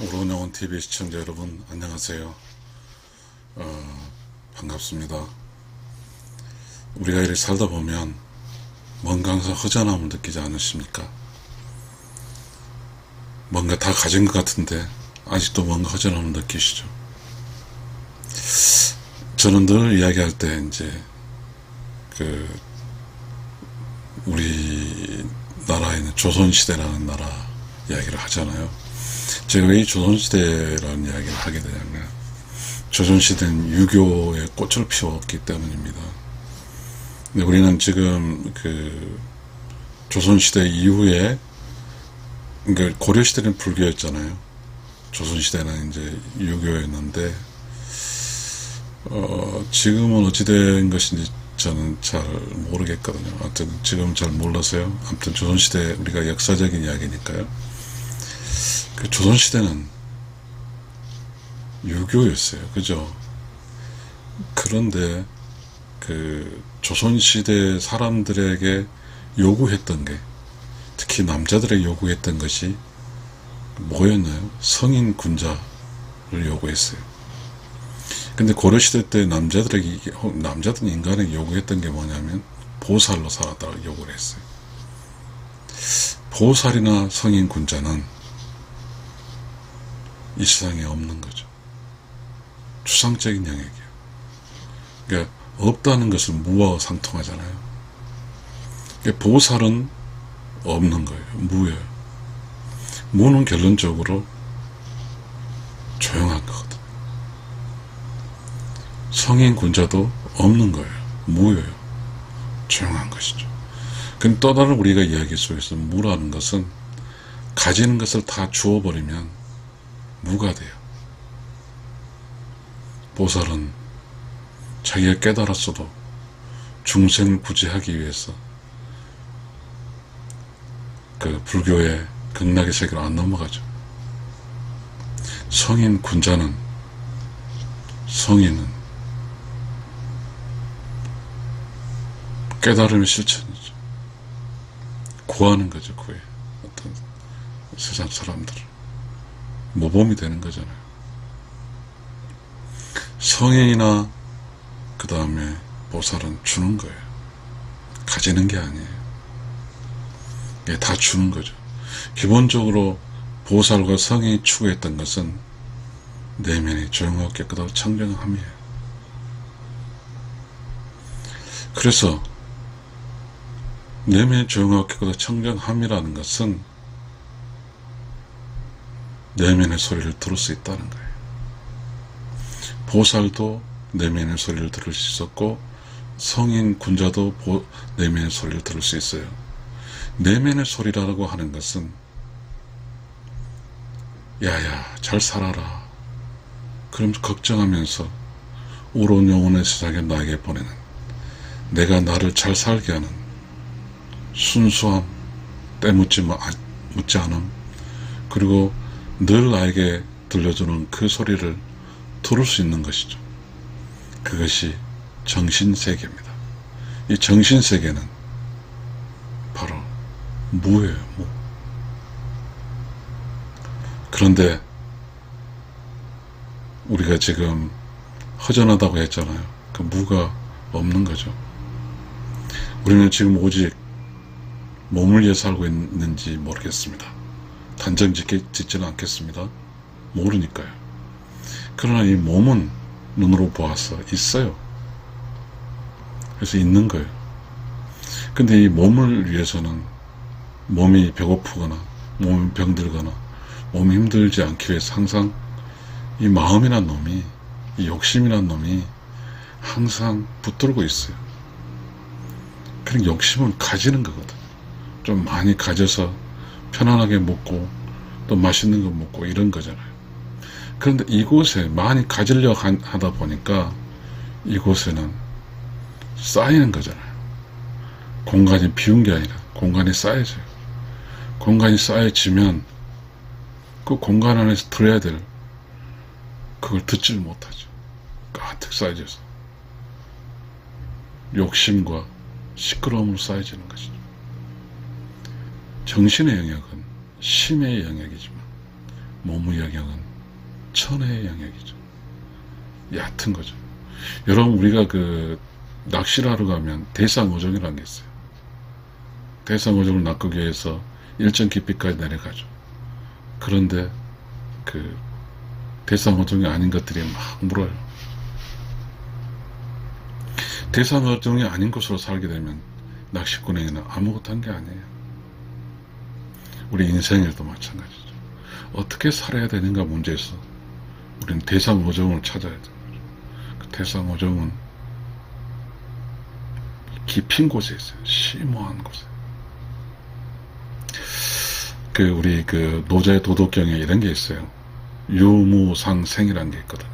오론영원 TV 시청자 여러분 안녕하세요. 어, 반갑습니다. 우리가 이렇게 살다 보면 뭔가 항상 허전함을 느끼지 않으십니까? 뭔가 다 가진 것 같은데 아직도 뭔가 허전함을 느끼시죠? 저는 늘 이야기할 때 이제 그 우리 나라에 있는 조선시대라는 나라 이야기를 하잖아요. 제가 왜이 조선시대라는 이야기를 하게 되냐면 조선시대는 유교의 꽃을 피웠기 때문입니다. 근데 우리는 지금 그 조선시대 이후에 그러니까 고려시대는 불교였잖아요. 조선시대는 이제 유교였는데 어, 지금은 어찌된 것인지 저는 잘 모르겠거든요. 아무튼 지금 잘 몰라서요. 아무튼 조선시대 우리가 역사적인 이야기니까요. 그 조선시대는 유교였어요. 그죠? 그런데 그 조선시대 사람들에게 요구했던 게 특히 남자들에게 요구했던 것이 뭐였나요? 성인 군자를 요구했어요. 근데 고려시대 때 남자들에게, 남자든 인간에게 요구했던 게 뭐냐면 보살로 살아달라고 요구를 했어요. 보살이나 성인 군자는 이 세상에 없는 거죠. 추상적인 영역이에요. 그러니까 없다는 것은 무와 상통하잖아요. 그러니까 보살은 없는 거예요. 무예요. 무는 결론적으로 조용한 거거든. 성인 군자도 없는 거예요. 무예요. 조용한 것이죠. 근데 또 다른 우리가 이야기 속에서 무라는 것은 가지는 것을 다 주어버리면 무가 돼요. 보살은 자기가 깨달았어도 중생을 구제하기 위해서 그 불교의 극락의 세계로 안 넘어가죠. 성인 군자는 성인은 깨달음의 실천이죠. 구하는 거죠, 구해. 어떤 세상 사람들을. 모범이 되는 거잖아요. 성인이나 그 다음에 보살은 주는 거예요. 가지는 게 아니에요. 예, 다 주는 거죠. 기본적으로 보살과 성인이 추구했던 것은 내면이 조용하고 깨끗하고 청정함이에요. 그래서 내면이 조용하고 깨끗하고 청정함이라는 것은 내면의 소리를 들을 수 있다는 거예요. 보살도 내면의 소리를 들을 수 있었고 성인 군자도 보, 내면의 소리를 들을 수 있어요. 내면의 소리라고 하는 것은 야야 잘 살아라. 그럼 걱정하면서 우로운 영혼의 세상에 나에게 보내는 내가 나를 잘 살게 하는 순수함, 때묻지 마- 묻지 않음, 그리고 늘 나에게 들려주는 그 소리를 들을 수 있는 것이죠. 그것이 정신세계입니다. 이 정신세계는 바로 무예요, 무. 그런데 우리가 지금 허전하다고 했잖아요. 그 무가 없는 거죠. 우리는 지금 오직 몸을 위해 살고 있는지 모르겠습니다. 단정 짓지는 않겠습니다. 모르니까요. 그러나 이 몸은 눈으로 보아서 있어요. 그래서 있는 거예요. 근데 이 몸을 위해서는 몸이 배고프거나 몸이 병들거나 몸이 힘들지 않기 위해서 항상 이 마음이란 놈이 이 욕심이란 놈이 항상 붙들고 있어요. 그런 욕심은 가지는 거거든. 좀 많이 가져서 편안하게 먹고 또 맛있는 거 먹고 이런 거잖아요. 그런데 이곳에 많이 가지려고 한- 하다 보니까 이곳에는 쌓이는 거잖아요. 공간이 비운 게 아니라 공간이 쌓여져요. 공간이 쌓여지면 그 공간 안에서 들어야 될 그걸 듣지를 못하죠. 가득 쌓여져서 욕심과 시끄러움으로 쌓여지는 것이죠. 정신의 영역은 심의 영역이지만 몸의 영역은 천혜의 영역이죠. 얕은 거죠. 여러분 우리가 그 낚시를 하러 가면 대상어종이라는 게 있어요. 대상어종을 낚기 위해서 일정 깊이까지 내려가죠. 그런데 그 대상어종이 아닌 것들이 막 물어요. 대상어종이 아닌 곳으로 살게 되면 낚시꾼에게는 아무것도 한 게 아니에요. 우리 인생에도 마찬가지죠. 어떻게 살아야 되는가 문제에서 우리는 대상어종을 찾아야 돼요. 그 대상어종은 깊은 곳에 있어요. 심오한 곳에. 그 우리 그 노자의 도덕경에 이런 게 있어요. 유무상생이라는 게 있거든요.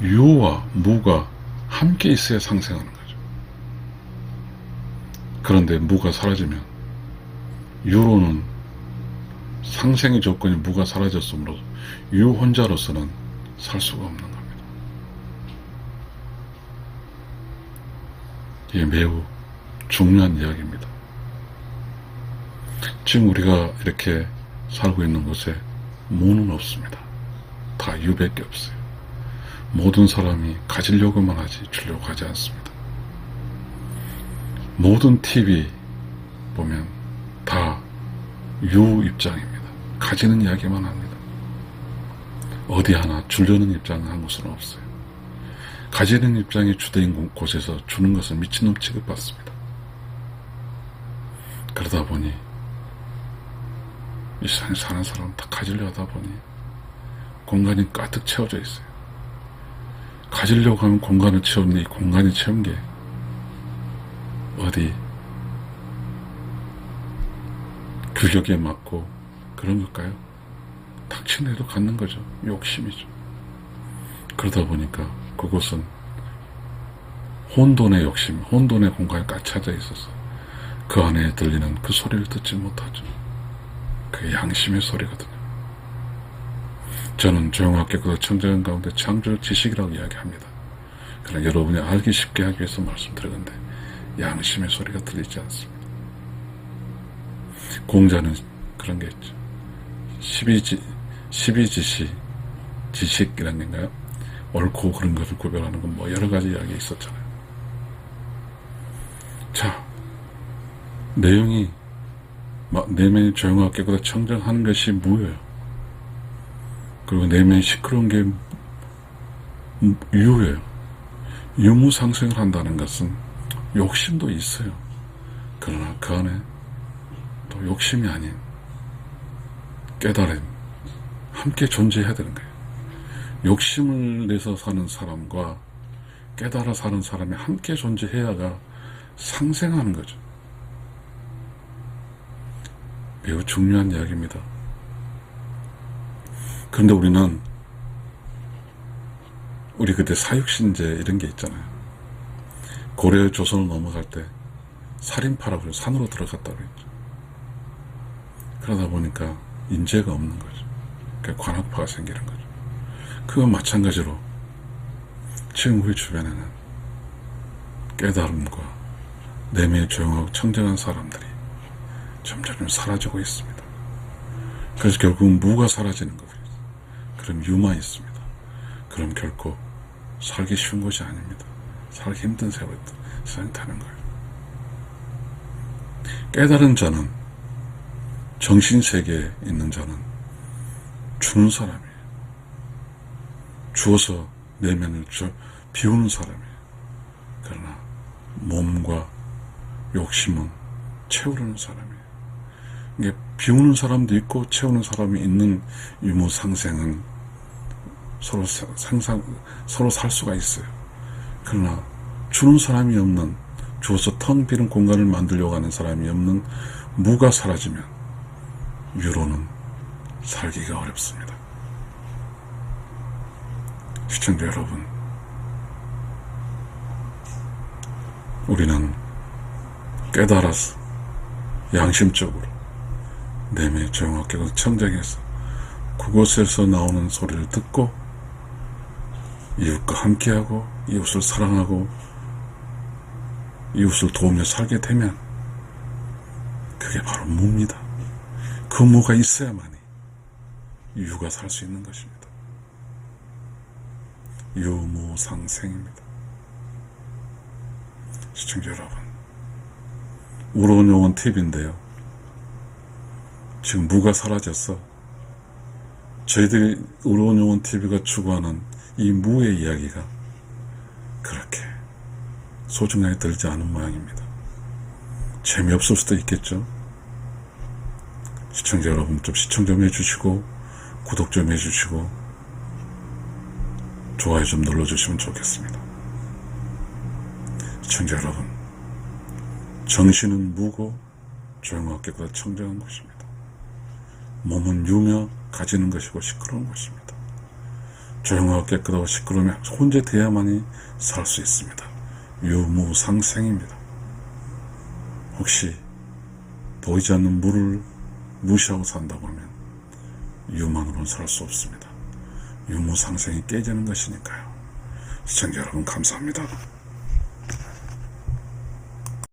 유와 무가 함께 있어야 상생하는 거죠. 그런데 무가 사라지면 유로는 상생의 조건이 무가 사라졌으므로 유 혼자로서는 살 수가 없는 겁니다. 이게 매우 중요한 이야기입니다. 지금 우리가 이렇게 살고 있는 곳에 무는 없습니다. 다 유밖에 없어요. 모든 사람이 가지려고만 하지 주려고 하지 않습니다. 모든 TV 보면 다 유 입장입니다. 가지는 이야기만 합니다. 어디 하나 주려는 입장은 한 곳은 없어요. 가지는 입장이 주된 곳에서 주는 것은 미친놈 취급받습니다. 그러다 보니 이 세상에 사는 사람 다 가지려 하다 보니 공간이 가득 채워져 있어요. 가지려고 하면 공간을 채웠는데 이 공간이 채운 게 어디 규격에 맞고 그런 걸까요? 닥치는 애도 갖는 거죠. 욕심이죠. 그러다 보니까 그곳은 혼돈의 욕심, 혼돈의 공간이 꽉 차져 있어서 그 안에 들리는 그 소리를 듣지 못하죠. 그게 양심의 소리거든요. 저는 조용하게도 청정 가운데 창조 지식이라고 이야기합니다. 그러나 여러분이 알기 쉽게 하기 위해서 말씀드리는데 양심의 소리가 들리지 않습니다. 공자는 그런 게 있죠. 12지, 12지시, 지식이라는 건가요? 옳고 그런 것을 구별하는 건 뭐 여러 가지 이야기 있었잖아요. 자, 내용이 막 내면이 조용하게 보다 청정하는 것이 무예요. 그리고 내면이 시끄러운 게 유예요. 유무상생을 한다는 것은 욕심도 있어요. 그러나 그 안에 또 욕심이 아닌 깨달음, 함께 존재해야 되는 거예요. 욕심을 내서 사는 사람과 깨달아 사는 사람이 함께 존재해야가 상생하는 거죠. 매우 중요한 이야기입니다. 그런데 우리는 우리 그때 사육신제 이런 게 있잖아요. 고려 조선을 넘어갈 때 살인파라고 산으로 들어갔다고 했죠. 그러다 보니까 인재가 없는 거죠. 그러니까 관학파가 생기는 거죠. 그와 마찬가지로 지금 우리 주변에는 깨달음과 내면이 조용하고 청정한 사람들이 점점 사라지고 있습니다. 그래서 결국 무가 사라지는 거예요. 그럼 유만 있습니다. 그럼 결코 살기 쉬운 것이 아닙니다. 살기 힘든 세월이 세상에 타는 거예요. 깨달은 자는 정신세계에 있는 자는 주는 사람이에요. 주어서 내면을 저 비우는 사람이에요. 그러나 몸과 욕심은 채우려는 사람이에요. 이게 비우는 사람도 있고 채우는 사람이 있는 유무상생은 서로 상상 서로 살 수가 있어요. 그러나 주는 사람이 없는 주어서 텅 비는 공간을 만들려고 하는 사람이 없는 무가 사라지면 유로는 살기가 어렵습니다. 시청자 여러분, 우리는 깨달아서 양심적으로 내면의 조용하게 청정해서 그곳에서 나오는 소리를 듣고 이웃과 함께하고 이웃을 사랑하고 이웃을 도우며 살게 되면 그게 바로 무입니다. 그 무가 있어야만이 유가 살 수 있는 것입니다. 유무상생입니다. 시청자 여러분, 우로운 용은 팁인데요. 지금 무가 사라졌어. 저희들이 우로운 용은 TV가 추구하는 이 무의 이야기가 그렇게 소중하게 들지 않은 모양입니다. 재미없을 수도 있겠죠. 시청자 여러분 좀 시청 좀 해주시고 구독 좀 해주시고 좋아요 좀 눌러주시면 좋겠습니다. 시청자 여러분 정신은 무고 깨끗한 청정한 곳입니다. 몸은 유며 가지는 것이고 시끄러운 곳입니다. 조용하고 깨끗하고 시끄러우면 혼자 돼야만이 살 수 있습니다. 유무상생입니다. 혹시 보이지 않는 물을 무시하고 산다고 하면 유만으로는 살 수 없습니다. 유무상생이 깨지는 것이니까요. 시청자 여러분 감사합니다.